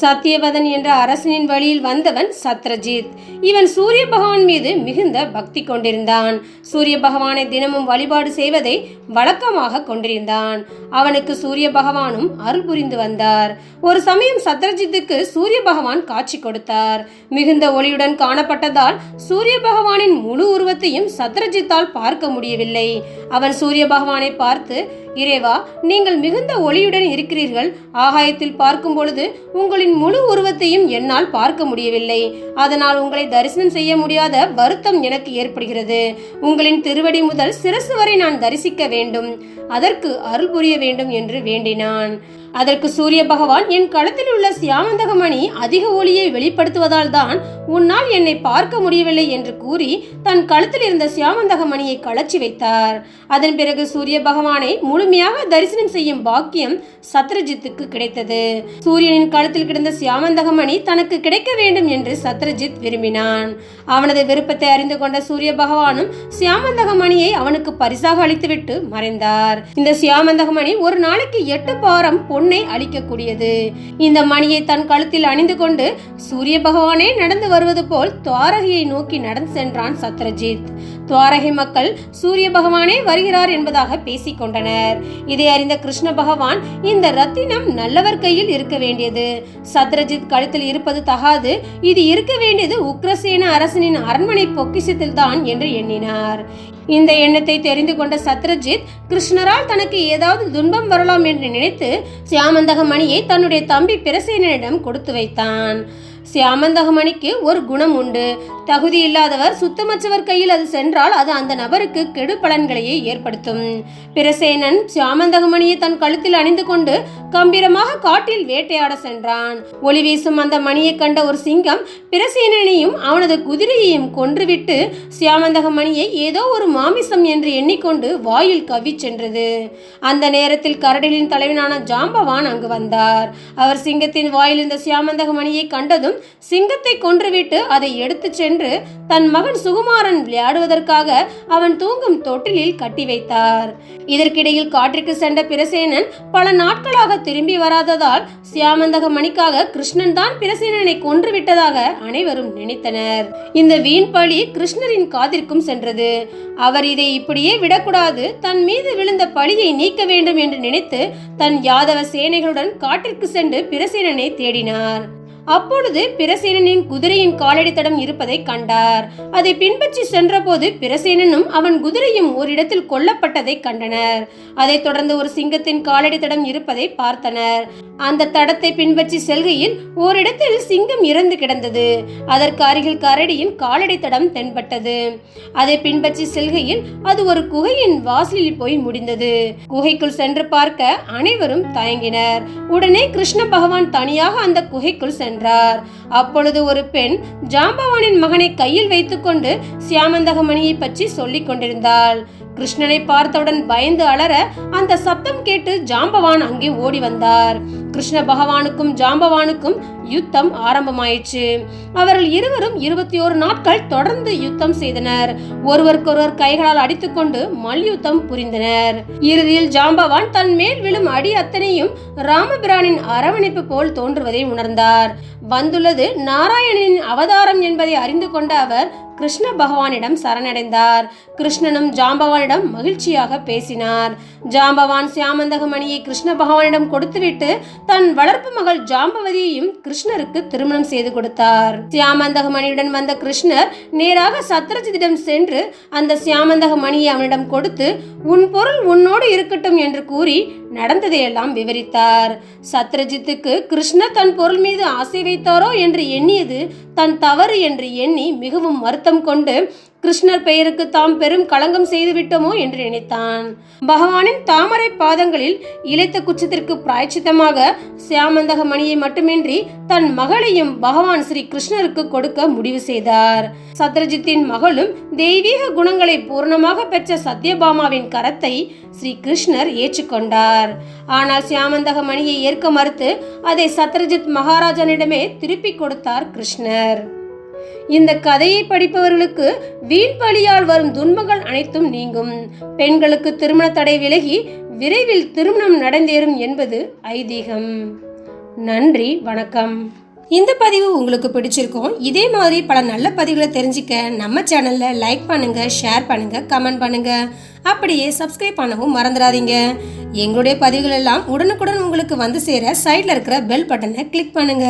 சத்தியவதன் என்ற அரசனின் வழியில் வந்தவன் சத்ரஜித். இவன் சூரிய பகவான் மீது மிகுந்த பக்தி கொண்டிருந்தான். சூரிய பகவானை தினமும் வழிபாடு செய்வதை வழக்கமாக கொண்டிருந்தான். அவனுக்கு சூரிய பகவானும் அருள் புரிந்து வந்தார். ஒரு சமயம் சத்ரஜித்துக்கு சூரிய பகவான் காட்சி கொடுத்தார். மிகுந்த ஒளியுடன் காணப்பட்டதால் சூரிய பகவானின் முழு உருவத்தையும் சத்ரஜித்தால் பார்க்க முடியவில்லை. அவன் சூரிய பகவானை பார்த்து இறைவா நீங்கள் மிகுந்த ஒளியுடன் இருக்கிறீர்கள். ஆகாயத்தில் பார்க்கும் பொழுது உங்களின் முழு உருவத்தையும் என்னால் பார்க்க முடியவில்லை. அதனால் உங்களை தரிசனம் செய்ய முடியாத வருத்தம் எனக்கு ஏற்படுகிறது. உங்களின் திருவடி முதல் சிரசு வரை நான் தரிசிக்க வேண்டும். அதற்கு அருள் புரிய வேண்டும் என்று வேண்டினான். அதற்கு சூரிய பகவான் என் களத்தில் உள்ள சியாமந்தகமணி அதிக ஒளியை வெளிப்படுத்துவதால் தான் உன்னால் என்னை பார்க்க முடியவில்லை என்று கூறி தன் கழுத்தில் இருந்த சியாமந்தகமணியை கழற்றி வைத்தார். அதன் பிறகு சூரிய பகவானை முழுமையாக தரிசனம் செய்யும் பாக்கியம் சத்ரஜித்துக்கு கிடைத்தது. சூரியனின் கழுத்தில் கிடந்த சியாமந்தகமணி தனக்கு கிடைக்க வேண்டும் என்று சத்ரஜித் விரும்பினான். அவனது விருப்பத்தை அறிந்து கொண்ட சூரிய பகவானும் சியாமந்தகமணியை அவனுக்கு பரிசாக அளித்துவிட்டு மறைந்தார். இந்த சியாமந்தகமணி ஒரு நாளைக்கு எட்டு பாரம் பொன்னை அளிக்கக்கூடியது இந்த மணியை தன் கழுத்தில் அணிந்து கொண்டு சூரிய பகவானே நடந்து வருவது போல் துவாரகையை நோக்கி நடந்து சென்றான் சத்ரஜித். துவாரகை மக்கள் சூரிய பகவானே வருகிறார் என்பதாக பேசிக் கொண்டனர். இதை அறிந்த கிருஷ்ண பகவான் இந்த ரத்தினம் நல்லவர் கையில் இருக்க வேண்டியது. சத்ரஜித் கழுத்தில் இருப்பது தகாது. இது இருக்க வேண்டியது உக்ரசேன அரசனின் அரண்மனை பொக்கிஷத்தில் தான் என்று எண்ணினார். இந்த எண்ணத்தை தெரிந்து கொண்ட சத்ரஜித் கிருஷ்ணரால் தனக்கு ஏதாவது துன்பம் வரலாம் என்று நினைத்து சியாமந்தக மணியை தன்னுடைய தம்பி பிரசேனனிடம் கொடுத்து வைத்தான். சியாமந்தகமணிக்கு ஒரு குணம் உண்டு. தகுதி இல்லாதவர் சுத்தமற்றவர் கையில் அது சென்றால் அது அந்த நபருக்கு கெடு பலன்களையே ஏற்படுத்தும். பிரசேனன் சியாமந்தகமணியை தன் கழுத்தில் அணிந்து கொண்டு கம்பீரமாக காட்டில் வேட்டையாட சென்றான். ஒளி வீசும் அந்த மணியை கண்ட ஒரு சிங்கம் பிரசேனனையும் அவனது குதிரையையும் கொன்றுவிட்டு சியாமந்தகமணியை ஏதோ ஒரு மாமிசம் என்று எண்ணிக்கொண்டு வாயில் கவி சென்றது. அந்த நேரத்தில் கரடிலின் தலைவனான ஜாம்பவான் அங்கு வந்தார். அவர் சிங்கத்தின் வாயில் இந்த சியாமந்தகமணியை கண்டதும் சிங்கத்தை கொன்றுவிட்டு அதை எடுத்துச் சென்று தன் மகன் சுகுமாரன் விளையாடுவதற்காக அவன் தூங்கும் தொட்டிலில் கட்டி வைத்தார். இதற்கிடையில் காற்றிற்கு சென்ற பிரசேனன் பல நாட்களாக திரும்பி வராததால் சியாமந்தக மணிக்காக கிருஷ்ணன் தான் பிரசேனனை கொன்றுவிட்டதாக அனைவரும் நினைத்தனர். இந்த வீண் பழி கிருஷ்ணரின் காதிற்கும் சென்றது. அவர் இதை இப்படியே விடக்கூடாது தன் மீது விழுந்த பழியை நீக்க வேண்டும் என்று நினைத்து தன் யாதவ சேனைகளுடன் காட்டிற்கு சென்று பிரசேனனை தேடினார். அப்பொழுது பிரசேனனின் குதிரையின் காலடி தடம் இருப்பதை கண்டார். அதை பின்பற்றி சென்றபோது பிரசேனனும் அவன் குதிரையும் ஓரிடத்தில் கொல்லப்பட்டதை கண்டனர். அதைத் தொடர்ந்து ஒரு சிங்கத்தின் காலடி தடம் இருப்பதை பார்த்தனர். அந்த தடத்தை பின்பற்றி செல்கையில் ஓரிடத்தில் சிங்கம் இறந்து கிடந்தது. அதற்கு அருகில் கரடியின் காலடி தடம் தென்பட்டது. அதை பின்பற்றி செல்கையில் அது ஒரு குகையின் வாசலில் போய் முடிந்தது. குகைக்குள் சென்று பார்க்க அனைவரும் தயங்கினர். உடனே கிருஷ்ண பகவான் தனியாக அந்த குகைக்குள் சென்றார். அப்பொழுது ஒரு பெண் ஜாம்பவானின் மகனை கையில் வைத்துக்கொண்டு சியாமந்தகமணியை பற்றி சொல்லிக் கொண்டிருந்தாள். கிருஷ்ணனை பார்த்தவுடன் பயந்து அலற அந்த சப்தம் கேட்டு ஜாம்பவான் அங்கே ஓடி வந்தார். கிருஷ்ண பகவானுக்கும் ஜாம்பவானுக்கும் யுத்தம் ஆரம்பமாயிற்று. அவர்கள் இருவரும் இருபத்தி ஒரு நாட்கள் தொடர்ந்து யுத்தம் செய்தனர். ஒருவருக்கொருவர் கைகளால் அடித்துக்கொண்டு மல்யுத்தம் புரிந்தனர். இறுதியில் ஜாம்பவான் தன் மேல் விழும் அடி அத்தனையும் ராமபிரானின் அரவணைப்பு போல் தோன்றுவதை உணர்ந்தார். வந்துள்ளது நாராயணனின் அவதாரம் என்பதை அறிந்து கொண்ட அவர் கிருஷ்ண பகவானிடம் சரணடைந்தார். கிருஷ்ணனும் ஜாம்பவானிடம் மகிழ்ச்சியாக பேசினார். ஜாம்பவான் சியாமந்தகமணியை கிருஷ்ண பகவானிடம் கொடுத்துவிட்டு தன் வளர்ப்பு மகள் ஜாம்பவதியையும் கிருஷ்ணருக்கு திருமணம் செய்து கொடுத்தார். சியாமந்தகமணியுடன் வந்த கிருஷ்ணர் நேராக சத்ரஜித்திடம் சென்று அந்த சியாமந்தக மணியை அவனிடம் கொடுத்து உன் பொருள் உன்னோடு இருக்கட்டும் என்று கூறி நடந்ததையெல்லாம் விவரித்தார். சத்ரஜித்துக்கு கிருஷ்ணர் தன் பொருள் மீது ஆசை வைத்தாரோ என்று எண்ணியது தன் தவறு என்று எண்ணி மிகவும் வருத்தம் கொண்டு கிருஷ்ணர் பெயருக்கு தாம் பெரும் களங்கம் செய்துவிட்டோமோ என்று நினைத்தான். பகவானின் தாமரை பாதங்களில் இழைத்த குச்சத்திற்கு பிராய்ச்சித்தமாக சியாமந்தக மணியை மட்டுமின்றி தன் மகளையும் பகவான் ஸ்ரீ கிருஷ்ணருக்கு கொடுக்க முடிவு செய்தார். சத்ரஜித்தின் மகளும் தெய்வீக குணங்களை பூர்ணமாக பெற்ற சத்யபாமாவின் கரத்தை ஸ்ரீ கிருஷ்ணர் ஏற்றுக்கொண்டார். ஆனால் சியாமந்தக மணியை ஏற்க மறுத்து அதை சத்ரஜித் மகாராஜனிடமே திருப்பிக் கொடுத்தார் கிருஷ்ணர். இந்த கதையை படிப்பவர்களுக்கு வீண் பலியால் வரும் துன்பங்கள் அனைத்தும் நீங்கும். பெண்களுக்கு திருமண தடை விலகி விரைவில் திருமணம் நடந்தேறும் என்பது ஐதீகம். நன்றி வணக்கம். இந்த பதிவு உங்களுக்கு பிடிச்சிருக்கும் இதே மாதிரி பல நல்ல பதிவுகளை தெரிஞ்சுக்க நம்ம சேனல்ல லைக் பண்ணுங்க ஷேர் பண்ணுங்க கமெண்ட் பண்ணுங்க. அப்படியே சப்ஸ்கிரைப் பண்ணவும் மறந்துடாதீங்க. எங்களுடைய பதிவுகள் எல்லாம் உடனுக்குடன் உங்களுக்கு வந்து சேர சைடில் இருக்கிற பெல் பட்டனை கிளிக் பண்ணுங்க.